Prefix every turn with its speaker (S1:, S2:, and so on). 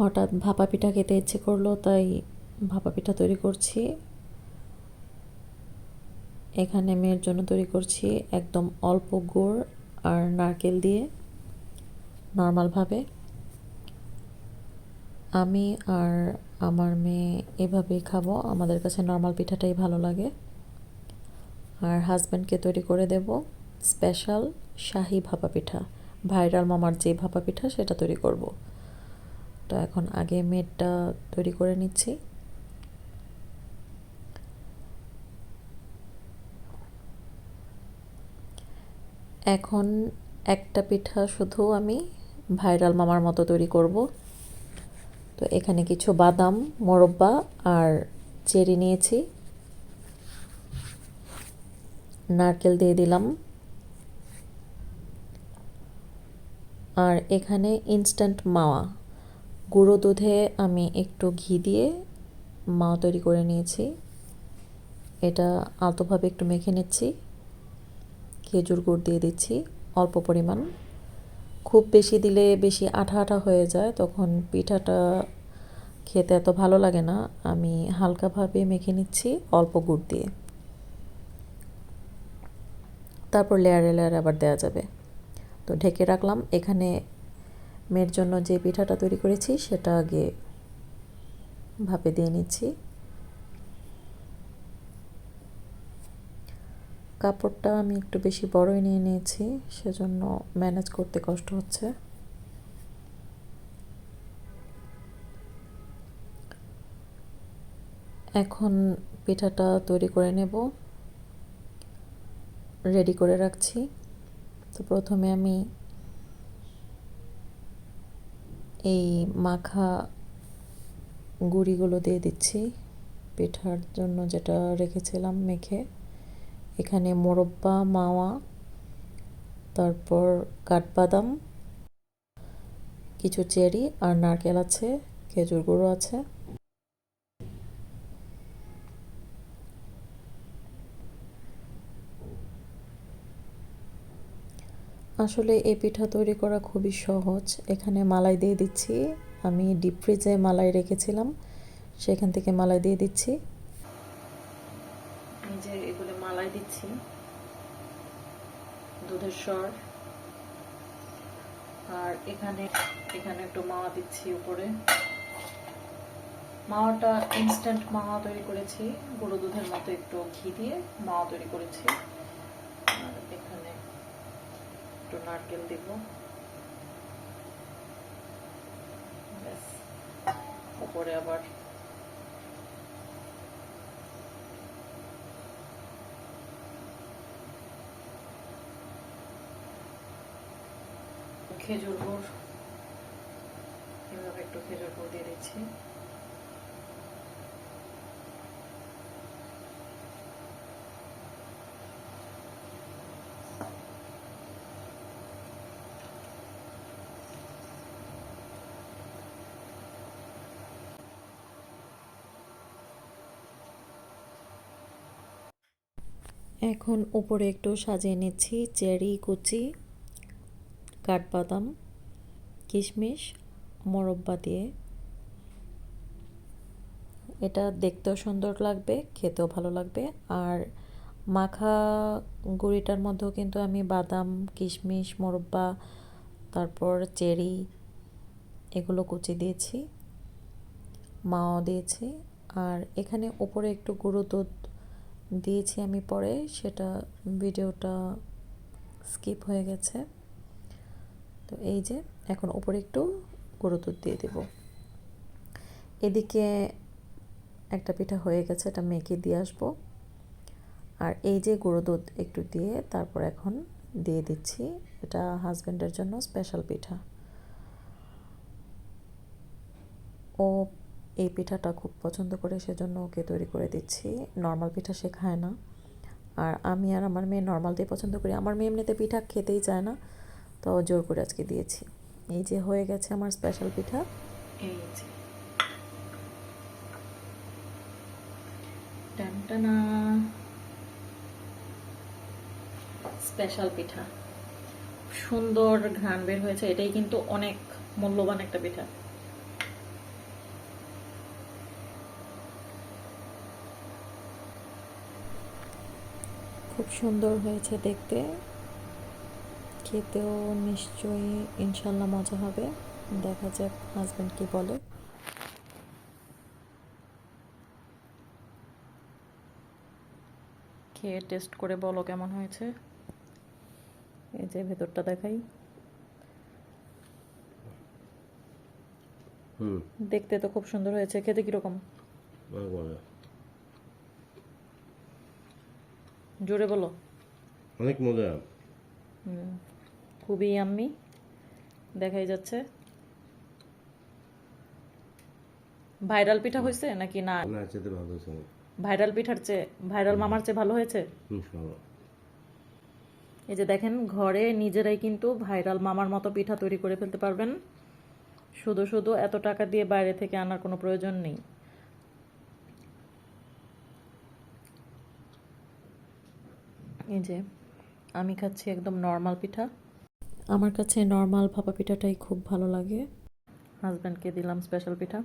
S1: হঠাৎ ভাপা পিঠা খেতে ইচ্ছে করল, তাই ভাপা পিঠা তৈরি করছি। এখানে মেয়ের জন্য তৈরি করছি একদম অল্প গুড় আর নারকেল দিয়ে, নর্মালভাবে। আমি আর আমার মেয়ে এভাবেই খাব, আমাদের কাছে নর্মাল পিঠাটাই ভালো লাগে। আর হাজব্যান্ডকে তৈরি করে দেব স্পেশাল শাহি ভাপা পিঠা ভাইরাল মামার যে ভাপা পিঠা সেটা তৈরি করব। তো এখন আগে মেটটা তৈরি করে নিচ্ছি। এখন একটা পিঠা শুধু আমি ভাইরাল মামার মতো তৈরি করব। তো এখানে কিছু বাদাম, মোরব্বা আর চেরি নিয়েছি। নারকেল দিয়ে দিলাম। আর এখানে ইনস্ট্যান্ট মাওয়া। গুঁড়ো দুধে আমি একটু ঘি দিয়ে মাওয়া তৈরি করে নিয়েছি। এটা আলতোভাবে একটু মেখে নিচ্ছি। খেজুর গুড় দিয়ে দিচ্ছি অল্প পরিমাণ। খুব বেশি দিলে বেশি আঠা আঠা হয়ে যায়, তখন পিঠাটা খেতে এত ভালো লাগে না। আমি হালকাভাবে মেখে নিচ্ছি অল্প গুড় দিয়ে। তারপর লেয়ারে লেয়ারে আবার দেওয়া যাবে। তো ঢেকে রাখলাম। এখানে মেয়ের জন্য যে পিঠাটা তৈরি করেছি সেটা আগে ভাপে দিয়ে নিচ্ছি। কাপড়টা আমি একটু বেশি বড়ই নিয়ে নিয়েছি, সেজন্য ম্যানেজ করতে কষ্ট হচ্ছে। এখন পিঠাটা তৈরি করে নেব, রেডি করে রাখছি। তো প্রথমে আমি এই মাখা গুঁড়িগুলো দিয়ে দিচ্ছি পিঠার জন্য যেটা রেখেছিলাম মেখে। এখানে মোরব্বা, মাওয়া, তারপর কাঠবাদাম, কিছু চেরি আর নারকেল আছে, খেজুর গুঁড়ো আছে। আসলে এই পিঠা তৈরি করা খুবই সহজ। এখানে মালাই দিয়ে দিচ্ছি। আমি ডিপ ফ্রিজে মালাই রেখেছিলাম। সেখান থেকে মালাই দিয়ে দিচ্ছি। এই যে এগুলো মালাই দিচ্ছি, দুধের স্বর আর এখানে এখানে একটু মাওয়া দিচ্ছি উপরে। মাওয়াটা ইনস্ট্যান্ট মাওয়া তৈরি করেছি। গুঁড়ো দুধের মতো একটু ঘি দিয়ে মাওয়া তৈরি করেছি আর এখানে একটু নারকেল দিব। উপরে আবার খেজুর গুড়। এভাবে একটু খেজুর গুড় দিয়ে দিচ্ছি। এখন উপরে একটু সাজিয়ে নিচ্ছি চেরি, কুচি, কাঠবাদাম, কিশমিশ, মোরব্বা দিয়ে। এটা দেখতেও সুন্দর লাগবে, খেতেও ভালো লাগবে। আর মাখা গুঁড়িটার মধ্যেও কিন্তু আমি বাদাম, কিশমিশ, মোরব্বা, তারপর চেরি, এগুলো কুচি দিয়েছি, মাও দিয়েছি। আর এখানে উপরে একটু গুঁড়ো দুধ দিয়েছি আমি পরে, সেটা ভিডিওটা স্কিপ হয়ে গেছে। তো এই যে, এখন উপরে একটু গুঁড়ো দুধ দিয়ে দেব। এদিকে একটা পিঠা হয়ে গেছে, এটা মেখে দিয়ে আসব। আর এই যে গুঁড়ো দুধ একটু দিয়ে তারপর এখন দিয়ে দিচ্ছি, এটা হাজব্যান্ডের জন্য স্পেশাল পিঠা। ও এই পিঠাটা খুব পছন্দ করে, সেজন্য ওকে তৈরি করে দিচ্ছি। নর্মাল পিঠা সে খায় না। আর আমি আর আমার মেয়ে নর্মাল দিয়ে পছন্দ করি। আমার মেয়ে এমনিতে পিঠা খেতেই চায় না, তো জোর করে আজকে দিয়েছি। এই যে হয়ে গেছে আমার স্পেশাল পিঠা। টানটানা। স্পেশাল পিঠা। সুন্দর ঘ্রাণ বের হয়েছে। এটাই কিন্তু অনেক মূল্যবান একটা পিঠা। খুব সুন্দর হয়েছে দেখতে। খেতেও নিশ্চয়ই ইনশাল্লাহ মজা হবে। দেখা যাক হাজব্যান্ড কি বলে। খেয়ে টেস্ট করে বলো কেমন হয়েছে। এই যে ভেতরটা দেখাই।
S2: হুম।
S1: দেখতে তো খুব সুন্দর হয়েছে। খেতে কীরকম
S2: অনেক মজা
S1: জোরে বলো।
S2: অনেক মজা।
S1: খুবই আম্মি দেখাই যাচ্ছে। ভাইরাল পিঠা হয়েছে নাকি না?
S2: না খেতে ভালো হয়েছে
S1: ভাইরাল পিঠার চেয়ে ভাইরাল মামার চেয়ে ভালো হয়েছে? এই যে দেখেন ঘরে নিজেরাই কিন্তু ভাইরাল মামার মতো পিঠা তৈরি করে ফেলতে পারবেন। শুধু শুধু এত টাকা দিয়ে বাইরে থেকে আনার কোনো প্রয়োজন নেই। এই যে আমি খাচ্ছি একদম নর্মাল পিঠা। আমার কাছে নর্মাল ভাপা পিঠাটাই খুব ভালো লাগে। হাজব্যান্ডকে দিলাম স্পেশাল পিঠা।